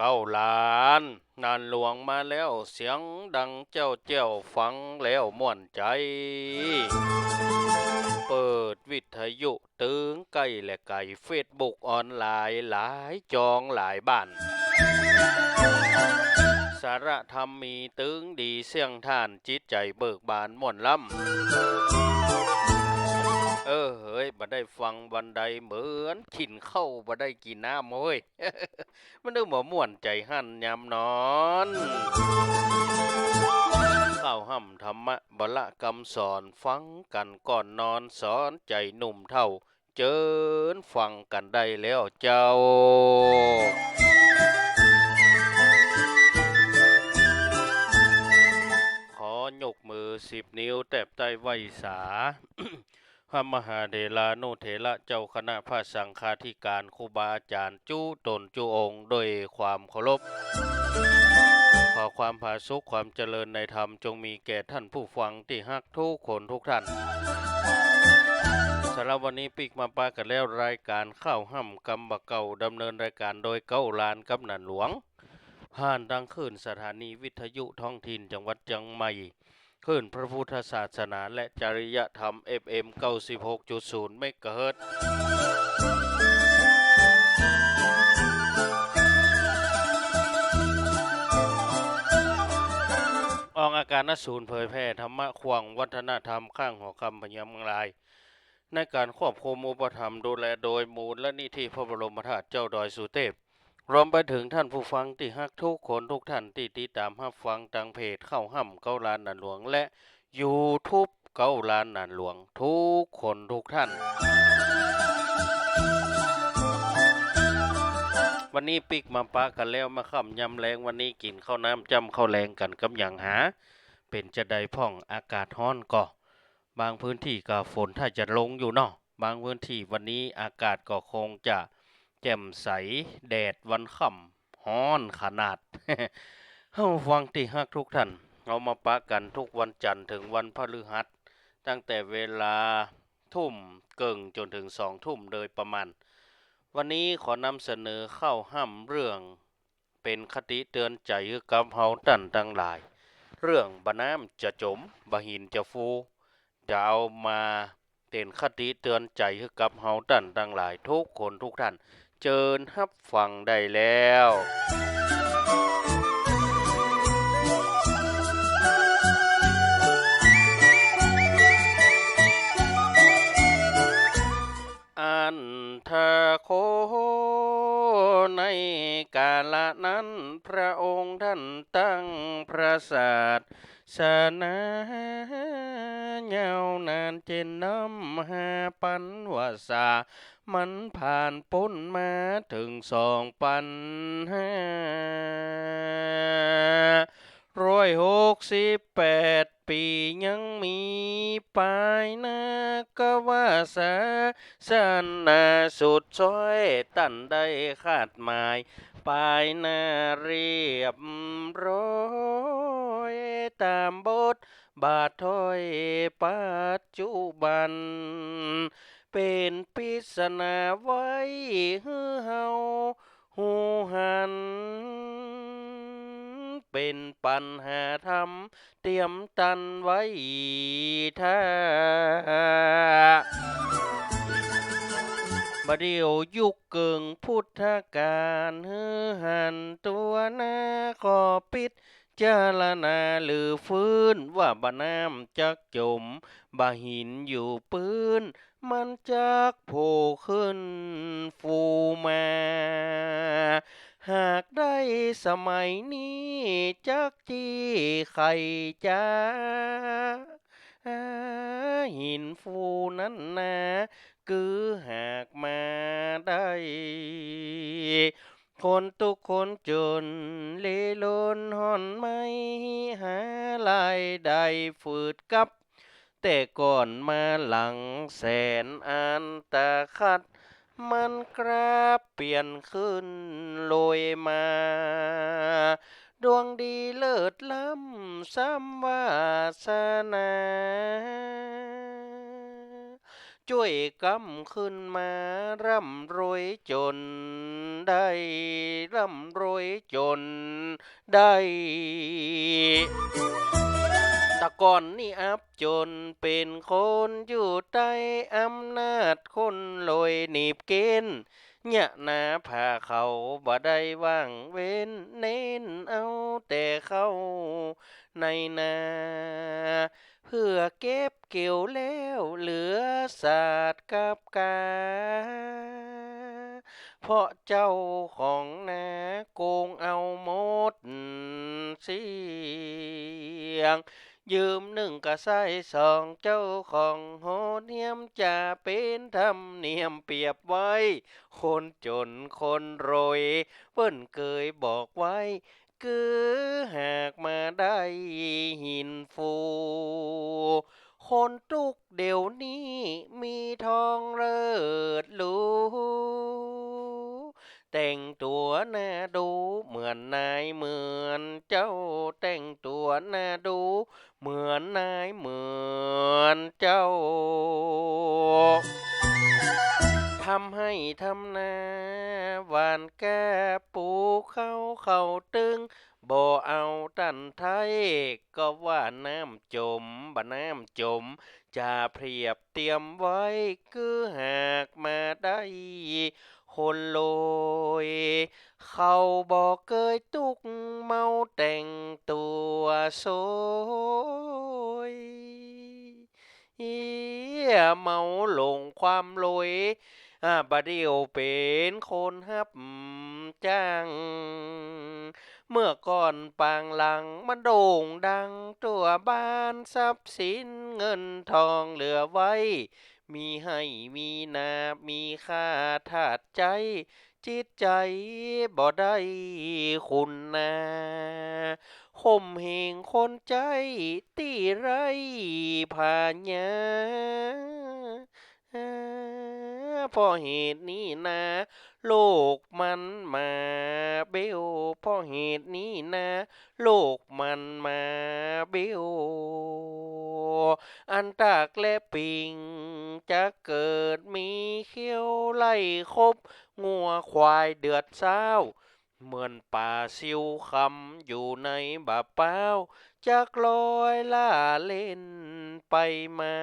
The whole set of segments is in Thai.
เก้าล้าน นานหลวงมาแล้วเสียงดังเจ้าเจ้าฟังแล้วม่วนใจ เปิดวิทยุตึงไก่และไก่เฟซบุ๊กออนไลน์หลายจองหลายบ้านสารธรรมมีตึงดีเสียงท่านจิตใจเบิกบานม่วนล่ำ เออเฮ้ยบ่ได้ฟังบันไดเหมือนขินเข้าบ่ได้กินน้ำเฮ้ย มันดูบ่ม่วนใจหั่นยามนอนข้าวห่ำธรรมะบละกำสอนฟังกันก่อนนอนสอนใจหนุ่มเท่า เจิญฟังกันได้แล้วเจ้าขอยกมือสิบนิ้วแตบใต้ไวสา พระมหาเดลานุเถระเจ้าคณะพระสังฆาธิการครูบาอาจารย์จู้ตนจูองค์ด้วยความเคารพขอความผาสุขความเจริญในธรรมจงมีแก่ท่านผู้ฟังที่ฮักทุกคนทุกท่านสำหรับวันนี้ปิกมาปากันแล้วรายการข้าวห้ำกำบะเก่าดำเนินรายการโดยเก้าลานกำนันหลวงผ่านดังขึ้นสถานีวิทยุท้องถิ่นจังหวัดเชียงใหม่ ขึ้นพระพุทธศาสนาและจริยธรรม FM 96.0เมกะเฮิรตซ์ออกอาการนศูนย์เผยแพร่ธรรมะขวางวัฒนธรรมข้างหัวคำพญามังลาย ในการควบคุมอุปถัมดูแลโดยมูลและนิธิพระบรมธาตุเจ้าดอยสุเทพ รวมไปถึงท่านผู้ฟังที่ฮักทุกคนทุกท่านที่ติดตามรับฟังทางเพจเข้าห้ำเก้าลานนันหลวง และ YouTube เก้าลานนันหลวง ทุกคนทุกท่าน วันนี้ปิกมาปะกันแล้วมาค่ำยำแรงวันนี้กินข้าวน้ำจำข้าวแรงกันกับอย่างหา เป็นจะได้พ่องอากาศร้อนก็ บางพื้นที่ก็ฝนถ้าจะลงอยู่เนาะบางพื้นที่วันนี้อากาศก็คงจะ แจ่มใส แดดวันค่ำฮ้อนขนาดเฮาฟังที่ฮักทุกท่านเอามาปะกันทุกวันจันทร์ถึงวันพฤหัส ตั้งแต่เวลาทุ่มเกิงจนถึงสองทุ่มโดยประมาณ วันนี้ขอนำเสนอเข้าห้ำเรื่อง เป็นคติเตือนใจกับเฮาตันทั้งหลาย เรื่องบะน้ำจะจมบะหินจะฟูจะเอามาเป็นคติเตือนใจให้กับเฮาตันทั้งหลายทุกคนทุกท่าน เจิญฮับฟังได้แล้วอันทาโคในกาลนั้นพระองค์ท่านตั้งพระศาสนายาวนานเจนน้ำหาปันวาสา มันผ่านพ้นมาถึงสองปันห้าร้อยหกสิบแปดปียังมีปลายนากว่าสาสันนาสุดซอยตันได้คาดหมายปลายนาเรียบร้อยตามบทบาทถ้อยปัจจุบัน เป็นปิศนาไว้ฮือเฮาหูหัน เป็นปัญหาธรรม เตรียมตันไว้ท่าบเดียวยุคเกิงพุทธการฮือหันตัวหน้าขอปิดจารณาหรือฟื้นว่าบะน้ำจักจมบะหินอยู่ปืน มันจักโผล่ขึ้นฟูมา หากได้สมัยนี้จักจี้ไข่จ้าหินฟูนั้นนะคือหากมาได้ คนทุกคนจนเลลนหอนไม่หาลายได้ฝืดกับ แต่ก่อนมาหลังแสนอันตาคัด มันกราบเปลี่ยนขึ้นโรยมา ดวงดีเลิศล้ำซ้ำวาสนา ช่วยกำขึ้นมาร่ำรวยจนได้ร่ำรวยจนได้ ตะก่อนนี่อับจนเป็นคนอยู่ใต้อำนาจคนลอยหนีบเกณฑ์เนี่ยนาพาเขาบ่ได้ว่างเว้นเน้นเอาแต่เข้าในนา เพื่อเก็บเกี่ยวแล้วเหลือศาสตร์กับกา เพราะเจ้าของนาโกงเอาหมดเสียง ยืมหนึ่งก็ใส่สองเจ้าของโหเนียมจะเป็นธรรมเนียมเปรียบไว้ คนจนคนรวยเปิ้นเคยบอกไว้ คือหากมาได้หินฟู คนทุกเดี๋ยวนี้มีทองเลิศ รียมไว้ คือหากมาได้คนรวยเขาบอกเคยตุกเมาแต่งตัวโซยเมาหลงความรวยอ่าเดียวเป็นคนฮับจ้าง เมื่อก่อนปางหลังมันโด่งดังตัวบ้านทรัพย์สินเงินทองเหลือไว้ มีให้มีนามีค่าทาดใจ จิตใจบ่ได้คุณนาข่มเหงคนใจตีไรผาญา เพราะเหตุนี้นะโลกมันมาเบียวเพราะเหตุนี้นะโลกมันมาเบียวอันตากและปิง จะเกิดมีเขี้ยวไล่คบ งัวควายเดือดเศร้า เหมือนป่าซิวคำอยู่ในบาเป้าจากลอยล่าเล่นไปมา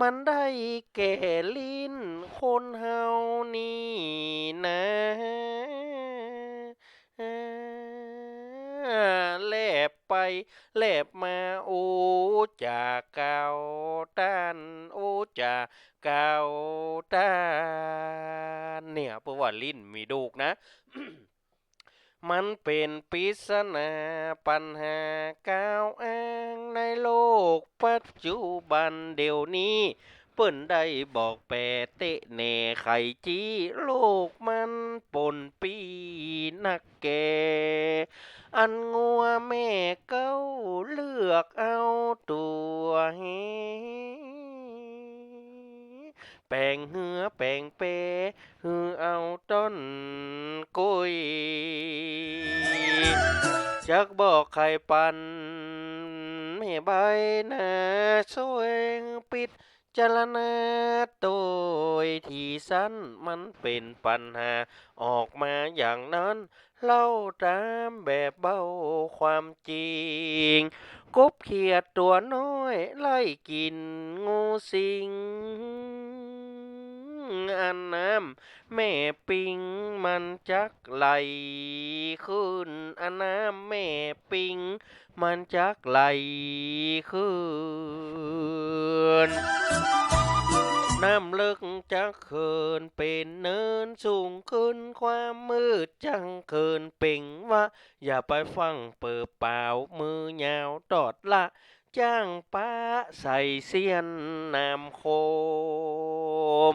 มันได้แก่ลิ้นคนเฮานี่นะแลบไปแลบมาโอ้จากเก่าต้านโอ้จากเก่าต้านเนี่ยเพราะว่าลิ้นมีดูกนะ มันเป็นปริศนาปัญหาก้าวอ้างในโลกปัจจุบันเดี๋ยวนี้เปิ้นได้บอกแปรเตะแน่ไข่จี้โลกมันปนปีนักแก อันงัวแม่เก้าเลือกเอาตัวเฮแปลงเหือแปลงเปเหือเอาต้น จักบอกใครปันไม่ใบหน้าสวยปิดจรณาโดยที่สั้นมันเป็นปัญหา ออกมาอย่างนั้น เล่าตามแบบเบาความจริง กบเขียดตัวน้อย ไล่กินงูสิง อันน้ำแม่ปิงมันจักไหลขึ้นอันน้ำแม่ปิงมันจักไหลขึ้นน้ำลิกจักเขินเป็นเนินสูงขึ้นความมืดจังเขินเป่งว่า อย่าไปฟังเปิดเปล่ามือยาวตอดละจ้างป้าใส่เสียนน้ำโคม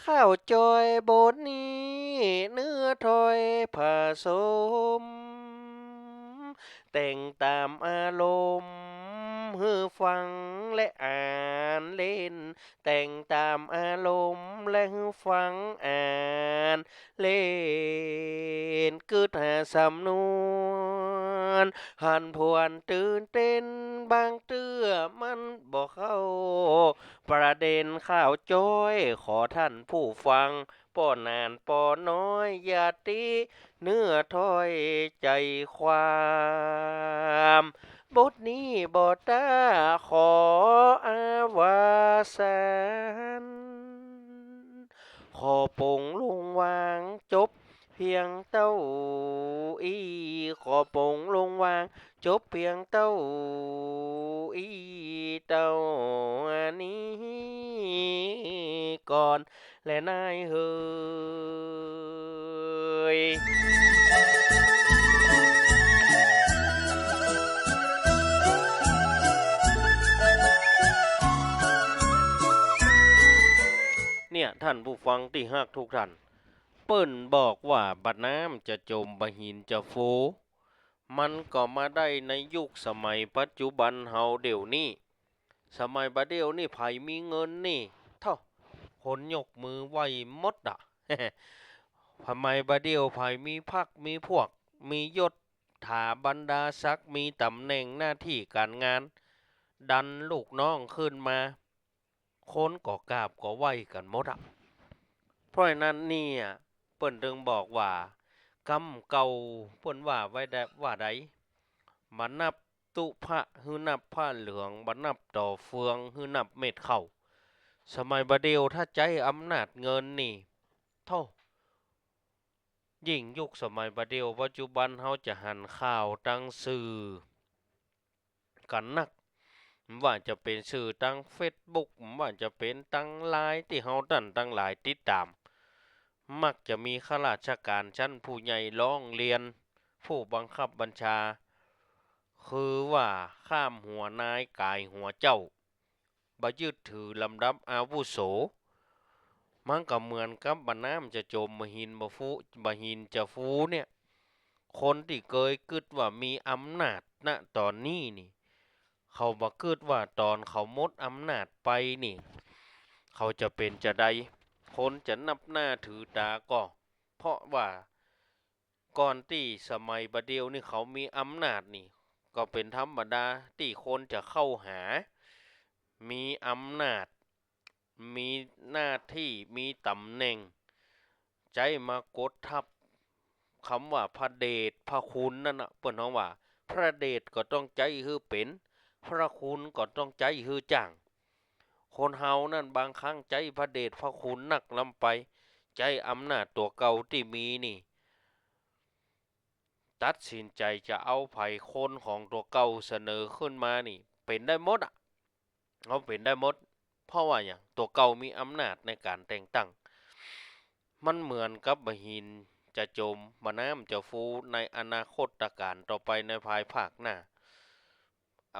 ข้าวจอยโบทนี้ เนื้อถอยผสม แต่งตามอารมณ์ำฮือฟังและอ่านเล่น แต่งตามอารมณ์และฮือฟังอ่านเล่นกึดหาสำนวนหันพวนตื่นเต้นบางเตื้อมันบอกเข้า ประเด็นข่าวจ้อยขอท่านผู้ฟังป้อนานปอน้อยอย่าตีเนื้อถ้อยใจความ บทนี้บอตาขออาวาสานขอปงลุงวางจบ เพียงเต้าอีขอปงลงวางจบเพียงเต้าอีเต้านี้ก่อนและนายเฮย ท่านผู้ฟังที่ฮักทุกท่าน เปิ้นบอกว่าบัดน้ำจะจมบะหินจะโฟ มันก็มาได้ในยุคสมัยปัจจุบันเฮาเดี๋ยวนี้ สมัยบัดเดี๋ยวนี่ไผมีเงินนี่เท่าคนยกมือไหวหมดอะทำไมบัดเดี๋ยวไผมีพักมีพวก มียศถาบรรดาศักดิ์มีตำแหน่งหน้าที่การงาน ดันลูกน้องขึ้นมา คนก็กราบก็ไหวกันหมดอะเพราะฉะนั้นเนี่ยเปิ้นถึงบอกว่ากำเก่าเปิ้นว่าไว้ได้ว่าใดมานับตุพระฮือนับผ้าเหลืองมานับต่อเฟืองฮือนับเม็ดเข้าสมัยบาเดียวถ้าใจอำนาจเงินนี่ เท่ายิ่งยุคสมัยบาเดียวปัจจุบันเฮาจะหันข่าวตั้งสื่อกันนัก ว่าจะเป็นสื่อตั้งเฟซบุ๊กว่าจะเป็นตั้งไลน์ที่เฮาตั้นตั้งหลายติดตาม มักจะมีข้าราชการชั้นผู้ใหญ่ร้องเรียน ผู้บังคับบัญชา คือว่าข้ามหัวนายกายหัวเจ้าบยึดถือลำดับอาวุโส มันก็เหมือนกับบรรน้ำจะจมมหินบฟูบหินจะฟูเนี่ย คนที่เคยกึดว่ามีอำนาจณตอนนี้นี่ เขาบักึดว่าตอนเขาหมดอำนาจไปนี่ เขาจะเป็นจะใดคนจะนับหน้าถือตาก็ เพราะว่าก่อนที่สมัยบดเดียวนี่เขามีอำนาจนี่ ก็เป็นธรรมดาที่คนจะเข้าหา มีอำนาจ มีหน้าที่มีตำแหน่ง ใจมากดทับคำว่าพระเดชพระคุณนั่นนะเปิ้นเขาว่า พระเดชก็ต้องใจคือเป็น พระคุณก็ต้องใจคือจ้างคนเฮานั่นบางครั้งใจพระเดชพระคุณนักลำไป ใจอำนาจตัวเก่าที่มีนี่ ตัดสินใจจะเอาไผ่คนของตัวเก่าเสนอขึ้นมานี่ เป็นได้หมดอะเขาเป็นได้หมด เพราะว่าอย่างตัวเก่ามีอำนาจในการแต่งตั้ง มันเหมือนกับบหินจะจมบน้ำจะฟูในอนาคตการต่อไปในภายภาคหน้า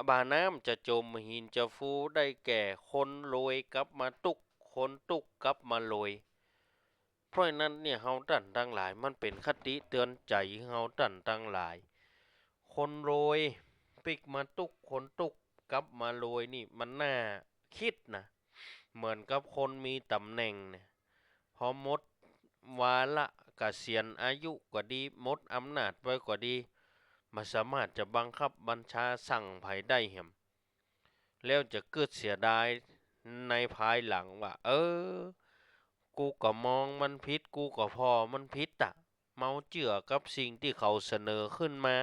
บาน้ำจะจมหินจะฟูได้แก่คนรวยกลับมาตุกคนตุกกลับมาลอยเพราะนั้นเนี่ยเฮาตันทั้งหลาย มันเป็นคติเตือนใจเฮาตันทั้งหลาย คนรวยปิกมาตุกคนตุกกลับมาลอยนี่มันน่าคิดนะเหมือนกับคนมีตำแหน่งเนี่ยพอหมดวาระเกษียณอายุก็ดีมดอำนาจไว้ก็ดี มาสามารถจะบังคับบัญชาสั่งไผได้เห่มแล้วจะเกิดเสียดายในภายหลังว่า เออ กูก็มองมันผิดกูก็พอมันผิดอะเมาเจือกับสิ่งที่เขาเสนอขึ้นมา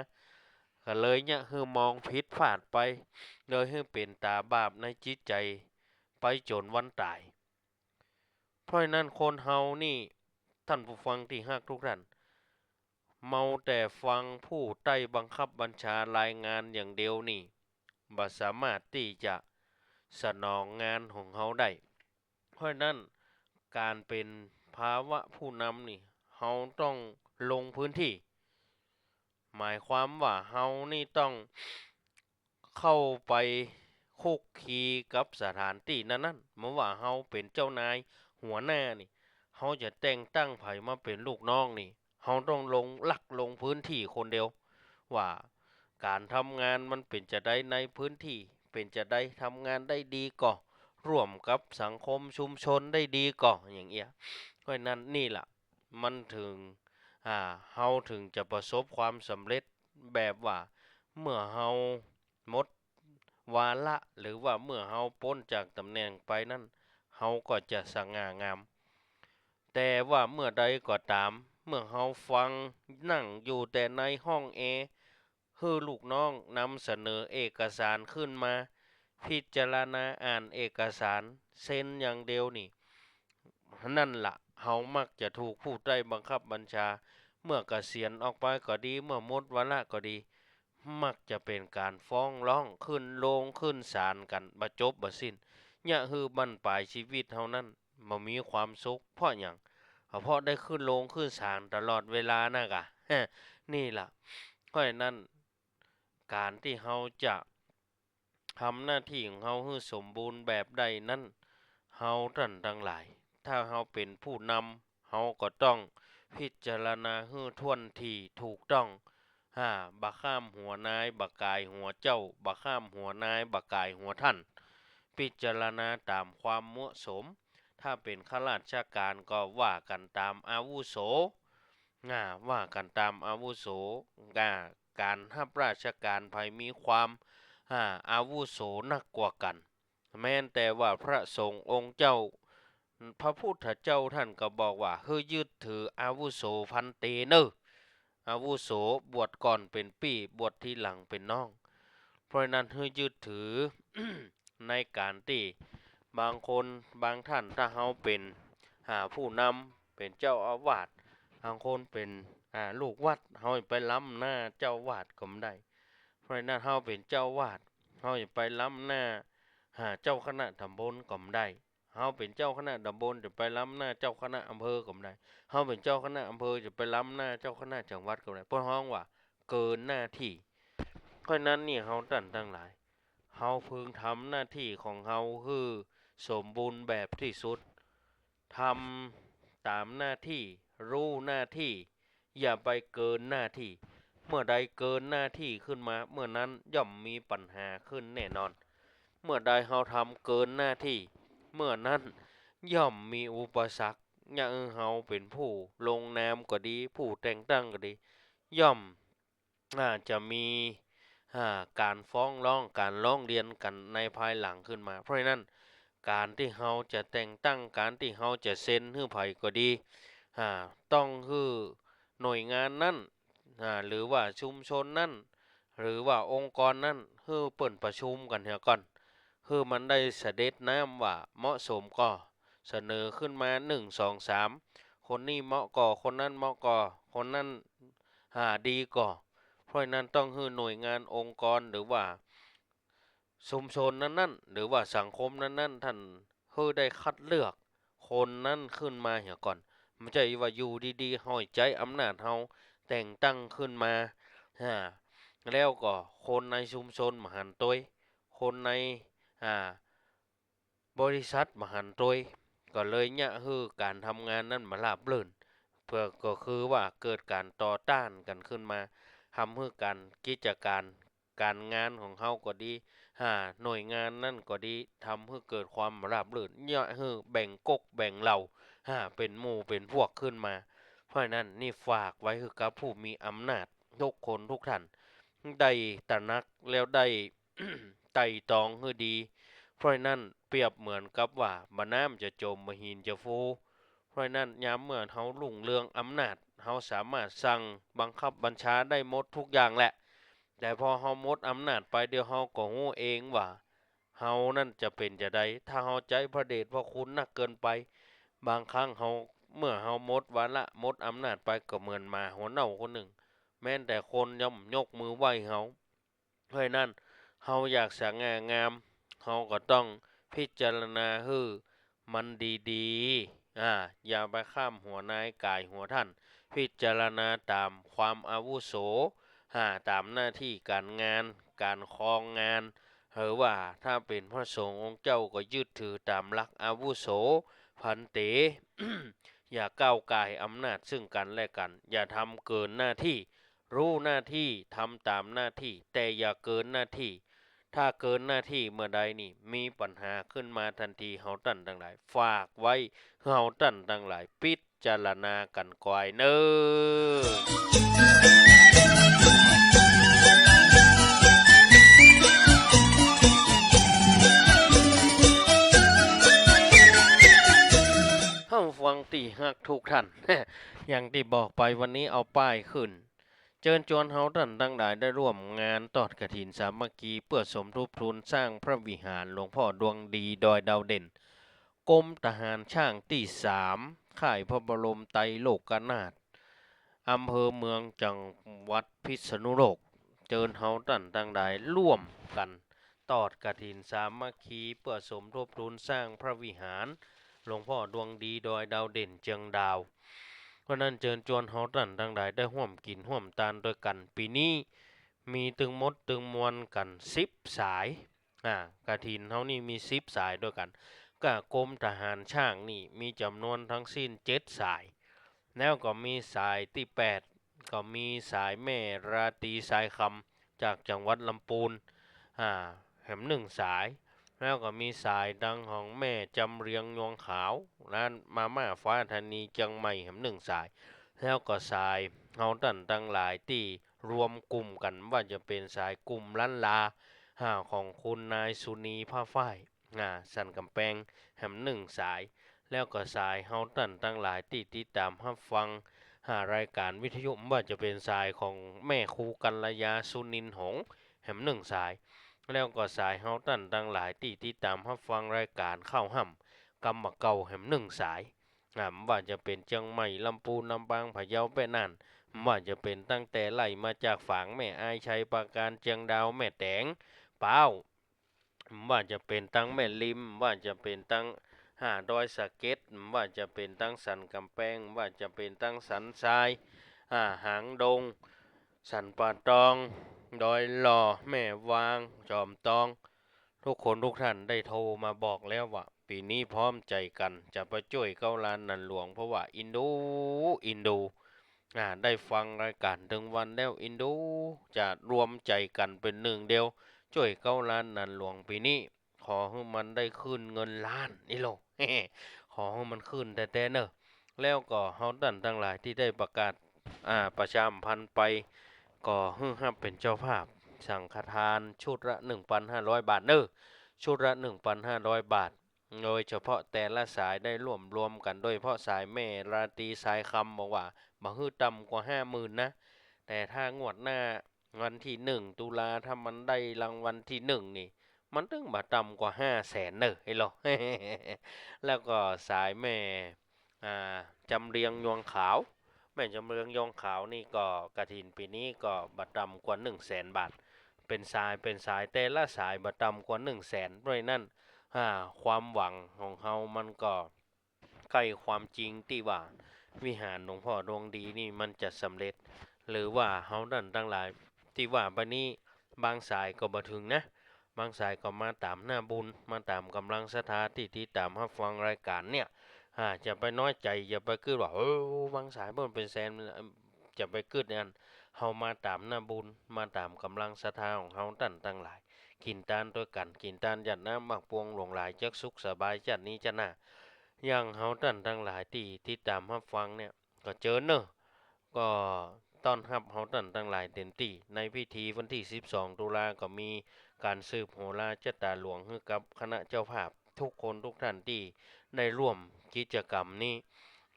ก็เลยเนี่ยคือมองผิดพลาดไป เลยให้เป็นตาบาปในจิตใจ ไปจนวันตาย เพราะนั้นคนเฮานี่ท่านผู้ฟังที่ฮักทุกท่าน เมาแต่ฟังผู้ใต้บังคับบัญชารายงานอย่างเดียวนี่บ่สามารถที่จะสนองงานของเฮาได้ เพราะนั้นการเป็นภาวะผู้นำนี่เฮาต้องลงพื้นที่ หมายความว่าเฮานี่ต้องเข้าไปคุกคีกับสถานที่นั้นๆเมื่อว่าเฮาเป็นเจ้านายหัวหน้านี่เฮาจะแต่งตั้งไผมาเป็นลูกน้องนี่ เฮาต้องลงหลักลงพื้นที่คนเดียว ว่าการทำงานมันเป็นจะได้ในพื้นที่ เป็นจะได้ทำงานได้ดีก่อร่วมกับสังคมชุมชนได้ดีก่ออย่างเงี้ยเพราะนั้นนี่แหละมันถึงอ่าเฮาถึงจะประสบความสำเร็จแบบว่า เมื่อเฮาหมดวาระหรือว่าเมื่อเฮาพ้นจากตำแหน่งไปนั้นเฮาก็จะสง่างาม แต่ว่าเมื่อใดก็ตาม เมื่อเฮาฟังนั่งอยู่แต่ในห้องแอร์ฮือลูกน้องนำเสนอเอกสารขึ้นมา พิจารณาอ่านเอกสารเซ็นอย่างเดียวนี่ นั่นละเฮามักจะถูกผู้ใต้บังคับบัญชา เมื่อเกษียณออกไปก็ดี เมื่อมดวาระก็ดี มักจะเป็นการฟ้องร้องขึ้นโรงขึ้นศาลกันบ่จบบ่สิ้นเนี่ยคือบั้นปลายชีวิตเฮานั้นบ่มีความสุขเพราะหยัง เพราะได้ขึ้นโรงขึ้นศาลตลอดเวลานะกะนี่ล่ะเพราะฉะนั้น การที่เฮาจะทำหน้าที่ของเฮาให้สมบูรณ์แบบใดนั้นเฮาท่านทั้งหลาย ถ้าเฮาเป็นผู้นำเฮาก็ต้องพิจารณาให้ท่วนทีถูกต้องฮ่าบักข้ามหัวนายบักกายหัวเจ้า บักข้ามหัวนายบักกายหัวท่าน พิจารณาตามความเหมาะสม ถ้าเป็นข้าราชการก็ว่ากันตามอาวุโสง่าว่ากันตามอาวุโสง่าการรับราชการภายมีความอ่าอาวุโสนักกว่ากัน แม้นแต่ว่าพระสงฆ์องค์เจ้า พระพุทธเจ้าท่านก็บอกว่าเฮ้ยยึดถืออาวุโสพันเตเนออาวุโสบวชก่อนเป็นปี่บวชทีหลังเป็นน้อง เพราะฉะนั้นเฮ้ยยึดถือในการที่ บางคนบางท่านถ้าเฮาเป็นหาผู้นำเป็นเจ้าอาวาสบางคนเป็นอ่าลูกวัดเฮาไปล้ำหน้าเจ้าวาดก็ไม่ได้เพราะนั้นเฮาเป็นเจ้าวาดเฮาอย่าไปล้ำหน้าหาเจ้าคณะตำบลก็ไม่ได้เฮาเป็นเจ้าคณะตำบลจะไปล้ำหน้าเจ้าคณะอำเภอก็ไม่ได้เฮาเป็นเจ้าคณะอำเภอจะไปล้ำหน้าเจ้าคณะจังหวัดก็ไม่ได้เพราะห้องว่าเกินหน้าที่ เพราะฉะนั้นนี่เฮาท่านทั้งหลายเฮาพึงทำหน้าที่ของเฮาคือ สมบูรณ์แบบที่สุดทำตามหน้าที่ รู้หน้าที่ อย่าไปเกินหน้าที่ เมื่อใดเกินหน้าที่ขึ้นมา เมื่อนั้นย่อมมีปัญหาขึ้นแน่นอน เมื่อใดเฮาทำเกินหน้าที่ เมื่อนั้นย่อมมีอุปสรรคอย่างเฮาเป็นผู้ลงนามก็ดี ผู้แต่งตั้งก็ดี ย่อมอาจจะมีาการฟ้องร้องการร้องเรียนกันในภายหลังขึ้นมา เพราะฉะนั้น การที่เฮาจะแต่งตั้งการที่เฮาจะเซ็นให้ไผก็ดีอ่าต้องคือหน่วยงานนั้นอ่าหรือว่าชุมชนนั้นหรือว่าองค์กรนั้นคือเปิ่นประชุมกันเหียก่อนคือมันได้เสด็จน้ำว่าเหมาะสมก็เสนอขึ้นมาหนึ่งสองสามคนนี้เหมาะก่อคนนั้นเหมาะก่อคนนั้นหาดีก่อเพราะฉะนั้นต้องให้หน่วยงานองค์กรหรือว่า ชุมชนนั้นๆ หรือว่าสังคมนั้นๆ ท่านเฮ้ได้คัดเลือก คนนั้นขึ้นมาเหียก่อนไม่ใช่ว่าอยู่ดีๆห้อยใจอำนาจเฮาแต่งตั้งขึ้นมาฮะแล้วก็คนในชุมชนมหันตวยคนในอ่าบริษัทมหันตวยก็เลยเนี่ยคือการทำงานนั้นมาลาบลื่นเพื่อก็คือว่าเกิดการต่อต้านกันขึ้นมาทำให้การกิจการการงานของเฮาก็ดี หาหน่วยงานนั่นก็ดีทำให้เกิดความราบรื่นเนี่ยคือแบ่งกกแบ่งเหล่าหาเป็นหมู่เป็นพวกขึ้นมา เพราะฉะนั้นนี่ฝากไว้คือกับผู้มีอำนาจทุกคนทุกท่านได้ตระหนักแล้วได้ ไต่ตองให้ดี เพราะฉะนั้นเปรียบเหมือนกับว่าบ่น้ำจะจมบ่หินจะฟู เพราะฉะนั้นยามเมื่อเฮาลุ่งเรืองอำนาจเฮาสามารถสั่งบังคับบัญชาได้หมดทุกอย่างแหละ แต่พอเฮาหมดอำนาจไปเดี๋ยวเฮาก็ฮู้เองว่าเฮานั่นจะเป็นจะได้ถ้าเฮาใจพระเดชพระคุณนักเกินไป บางครั้งเฮาเมื่อเฮาหมดวาระหมดอำนาจไปก็เหมือนมาหัวเน่าคนหนึ่ง แม้แต่คนย่อมยกมือไหว้เฮาเพราะฉะนั้นเฮาอยากสง่างามเฮาก็ต้องพิจารณาฮื้อมันดีๆ อ่า อย่าไปข้ามหัวนายกายหัวท่าน พิจารณาตามความอาวุโส อ่าตามหน้าที่การงาน การครองงาน หรือว่าถ้าเป็นพระสงฆ์องค์เจ้าก็ยึดถือตามหลักอาวุโส พันเต อย่าก้าวกายอำนาจซึ่งกันและกัน อย่าทำเกินหน้าที่ รู้หน้าที่ทำตามหน้าที่ แต่อย่าเกินหน้าที่ ถ้าเกินหน้าที่เมื่อใดนี่มีปัญหาขึ้นมาทันทีเฮาตั้นทั้งหลาย ฝากไว้เฮาตั้นทั้งหลายพิจารณากันก่อยเน้อ ตีฮักทุกท่าน อย่างที่บอกไปวันนี้เอาป้ายขึ้นเชิญชวนเฮาท่านทั้งหลายได้ร่วมงานตอดกฐินสามัคคีเพื่อสมทบทุนสร้างพระวิหารหลวงพ่อดวงดีดอยดาวเด่นกรมทหารช่างที่สามค่ายพระบรมไตรโลกนาถอำเภอเมืองจังหวัดพิษณุโลก เจิญเฮาท่านทั้งหลายร่วมกันตอดกฐินสามัคคีเพื่อสมทบทุนสร้างพระวิหาร หลวงพ่อดวงดีดอยดาวเด่นเจียงดาว เพราะนั้นเชิญชวนเฮาท่านทั้งหลายได้ร่วมกินร่วมตานด้วยกัน ปีนี้มีตึงมดตึงมวลกันสิบสายอ่ากระถินเฮานี่มีสิบสายด้วยกันก็กรมทหารช่างนี่มีจำนวนทั้งสิ้นเจ็ดสาย แล้วก็มีสายที่แปดก็มีสายแม่ราตีสายคำจากจังหวัดลำพูนอ่าแหมหนึ่งสาย แล้วก็มีสายดังของแม่จำเรียงยวงขาวร้านมาม่าฟ้าธานีเจังใหม่แหมหนึ่งสาย แล้วก็สายเฮาตันตั้งหลายที่รวมกลุ่มกันว่าจะเป็นสายกลุ่มล้านลาหาของคุณนายสุนีผ้าฝ้ายอ่าสันกำแพงแหมหนึ่งสาย แล้วก็สายเฮาตันตั้งหลายที่ติดตามรับฟังหารายการวิทยุว่าจะเป็นสายของแม่ครูกัลยาสุนินหงแหมหนึ่งสาย แล้วก็สายเฮาตันตั้งหลายที่ติดตามรับฟังรายการเข้าห่ำกำมะเก่าแห่มหนึ่งสายอ่าว่าจะเป็นเชียงใหม่ลำพูนลำปางพะเยาแป่น่นว่าจะเป็นตั้งแต่ไล่มาจากฝางแม่อายชัยปราการเชียงดาวแม่แตงเป้าว่าจะเป็นตั้งแม่ริมว่าจะเป็นตั้งหาดอยสะเก็ดว่าจะเป็นตั้งสันกำแพงว่าจะเป็นตั้งสันทรายอ่าหางดง สันป่าตอง ดอยหล่อแม่วาง จอมตอง ทุกคนทุกท่านได้โทรมาบอกแล้วว่า ปีนี้พร้อมใจกัน จะไปช่วยเก้าลานนันหลวง เพราะว่าอินดูอินดูอ่าได้ฟังรายการถึงวันแล้วอินดูจะรวมใจกันเป็นหนึ่งเดียวช่วยเก้าล้านนันหลวงปีนี้ ขอให้มันได้ขึ้นเงินล้านนี่โลขอให้มันขึ้นแต่แต่เนอะแล้วก็เฮาดันทั้งหลายที่ได้ประกาศอ่าประชามพันไป ก็ฮึ่ฮับเป็นเจ้าภาพ สังฆทานชุดละ 1,500 บาทเนอะชุดละ 1,500 บาท โดยเฉพาะแต่ละสายได้รวมรวมกันโดยเฉพาะสายแม่ราตีสายคำบอกว่าบ่ฮื้อต่ำกว่า 50,000นะ แต่ถ้างวดหน้าวันที่ 1 ตุลาถ้ามันได้รางวัลที่ 1 นี่มันถึงบ่ต่ำกว่า500,000เนอะไอ้หรอแล้วก็สายแม่จำเรียงยวงขาว แม่จำเรืองยองขาวนี่ก็กระถินปีนี้ก็บัตรดำกว่า1 0 0 0 0แสนบาท เป็นสายเป็นสายแต่ละสายบัตรดำกว่า1 0 0 0 0แสนด้วยนั่นความหวังของเฮามันก็ใกล้ความจริงที่ว่าวิหารหลวงพ่อดวงดีนี่มันจะสำเร็จ หรือว่าเฮาดันตั้งหลายที่ว่าบัดนี้บางสายก็บ่ถึงนะ บางสายก็มาตามหน้าบุญมาตามกำลังศรัทธาที่ที่ตามรับฟังรายการเนี่ย อ่าจะไปน้อยใจอย่าไปคิดว่าเออบางสายเพิ่นเป็นแสนจะไปคิดนั่นเฮามาตามหน้าบุญมาตามกำลังศรัทธาของเฮาตั้นตั้งหลาย กินตานด้วยกันกินตานยัดน้ำบักพวงหลวงหลายจักสุขสบายจัดนี้จัดหน้าอย่างเฮาตั้นตั้งหลายที่ที่ตามรับฟังเนี่ยก็เจอเนอะก็ต้อนรับเฮาตั้นตั้งหลายเต็มที่ในพิธีวันที่ 12 ตุลาก็มีการสืบโหราชะตาหลวงให้กับคณะเจ้าภาพทุกคนทุกท่านที่ได้ร่วม กิจกรรมนี้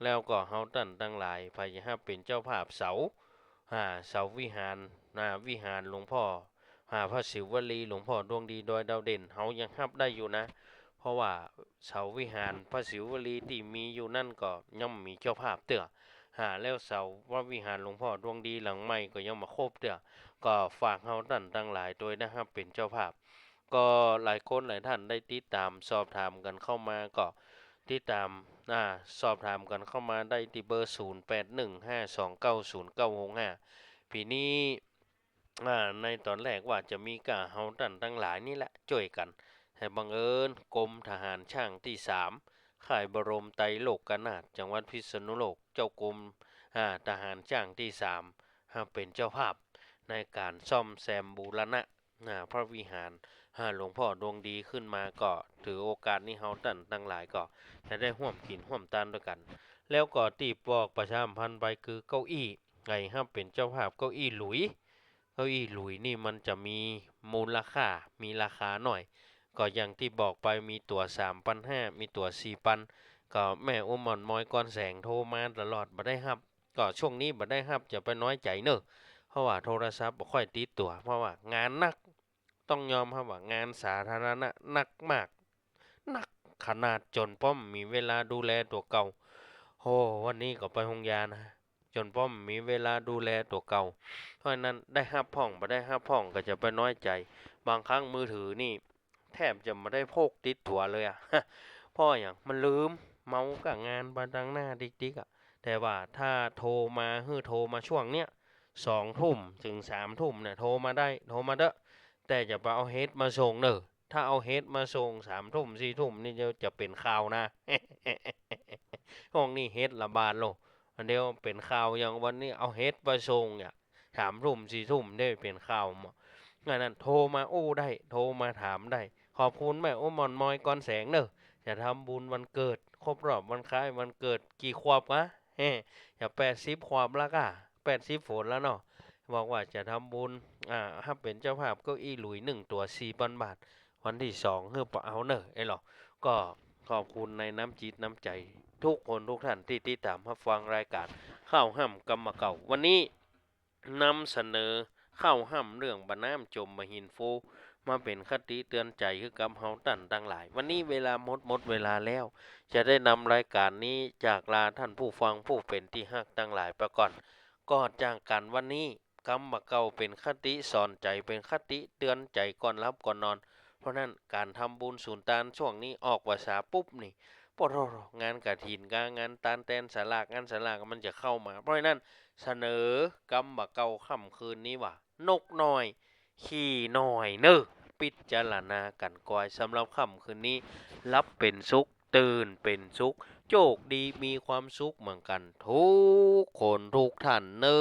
แล้วก็เฮาตันตั้งหลายพยายามเป็นเจ้าภาพเสาอาเสาวิหารนาวิหารหลวงพ่อหาพระศิวลีหลวงพ่อดวงดีดอยดาวเด่นเฮายังรับได้อยู่นะ เพราะว่าเสาวิหารพระศิวลีที่มีอยู่นั่นก็ย่อมมีเจ้าภาพเตือหาแล้วเสาว่าวิหารหลวงพ่อดวงดีหลังใหม่ก็ยังมาครบเตื้อก็ฝากเฮาตันตั้งหลายโดยนะครับเป็นเจ้าภาพ ก็หลายคนหลายท่านได้ติดตามสอบถามกันเข้ามาก็ ที่ตามอ่าสอบถามกันเข้ามาได้ที่เบอร์ 0 8 1 5 2 9 0 9 6 5ปีนี้อ่าในตอนแรกว่าจะมีกาเฮาตันตั้งหลายนี่แหละช่วยกันแต่บังเอิญกรมทหารช่างที่3ค่ายบรมไตรโลกกนาถจังหวัดพิษณุโลกเจ้ากรมอ่าทหารช่างที่3เป็นเจ้าภาพในการซ่อมแซมบูรณะพระวิหาร หาหลวงพ่อดวงดีขึ้นมาก็ถือโอกาสนี้เฮาตั้นทั้งหลายก็จะได้ร่วมกินร่วมทานด้วยกัน แล้วก็ตีบอกประชามพันธ์ไปคือเก้าอี้ไงห้ามเป็นเจ้าภาพเก้าอี้หลุย เก้าอี้หลุยนี่มันจะมีมูลค่ามีราคาหน่อย ก็อย่างที่บอกไปมีตัว3,500มีตัว4,000ก็แม่อุ้มหมอนมอยก่อนแสงโทรมาตลอดบ่ได้ครับ ก็ช่วงนี้บ่ได้ครับจะไปน้อยใจเนอะเพราะว่าโทรศัพท์บ่ค่อยติดตัวเพราะว่างานนัก ต้องยอมครับว่างานสาธารณะหนักมากหนักขนาดจนป้อมมีเวลาดูแลตัวเก่าโหวันนี้ก็ไปโรงยานะจนป้อมมีเวลาดูแลตัวเก่า เพราะนั้นได้ห้าพ่องบ่ได้ห้าพ่องก็จะไปน้อยใจ บางครั้งมือถือนี่ แทบจะไม่ได้พกติดตัวเลยอะพราะอย่างมันลืมเมากับงานบานดังหน้าดิกดิกอะแต่ว่าถ้าโทรมาฮือโทรมาช่วงเนี้ยสองทุ่มถึงสามทุ่มเนี่ยโทรมาได้โทรมาเด้อ แต่จะไปเอาเฮดมาส่งเนอะถ้าเอาเฮดมาส่งสามทุ่มสี่ทุ่มนี่จะจะเป็นข่าวนะห้องนี้เฮดระบาดโลอันเดียวเป็นข่าวอย่างวันนี้เอาเฮดมาส่งเนี่ยสามทุ่มสี่ทุ่มได้เป็นข่าวมงั้นนั้นโทรมาโอ้ได้ โทรมาถามได้ ขอบคุณแม่โอ้หมอนมอยก่อนแสงเนอะจะทำบุญวันเกิด ครบรอบวันคล้ายวันเกิดกี่ขวบวะเฮ้อย่าแปดสิบขวบล้วก็แปดสิบฝนแล้วเนาะบอกว่าจะทำบุญ อ่าถ้าเป็นเจ้าภาพก็อีหลุยหนึ่งตัวสี่พันบาท วันที่สองเฮือปะเอาเนอะไอ้หรอก็ขอบคุณในน้ำจิตน้ำใจ ทุกคนทุกท่านที่ติดตามรับฟังรายการข้าวห้ำกรรมเก่า วันนี้นำเสนอข้าวห้ำเรื่องบรรน้ำจมมหินฟูมาเป็นคติเตือนใจคือกับเฮาตันตั้งหลาย วันนี้เวลาหมดหมดเวลาแล้ว จะได้นำรายการนี้จากลาท่านผู้ฟังผู้เป็นที่ฮักตั้งหลายไปก่อนก่อนจากกันวันนี้ กรรมเก่าเป็นคติสอนใจเป็นคติเตือนใจก่อนรับก่อนนอน เพราะนั้นการทำบุญศูนย์ตานช่วงนี้ออกภาษาปุ๊บนี่ปวดงานกระถินกางานตานแตนสลากงานสลากมันจะเข้ามา เพราะนั้นเสนอกำบะเก่าค่ำคืนนี้ว่านกหน้อย ขี่หน้อยเนอะปิดจารณากันก่อยสำหรับค่ำคืนนี้ รับเป็นสุขตื่นเป็นสุข โชคดีมีความสุขเหมือนกัน ทุกคนทุกท่านเนอ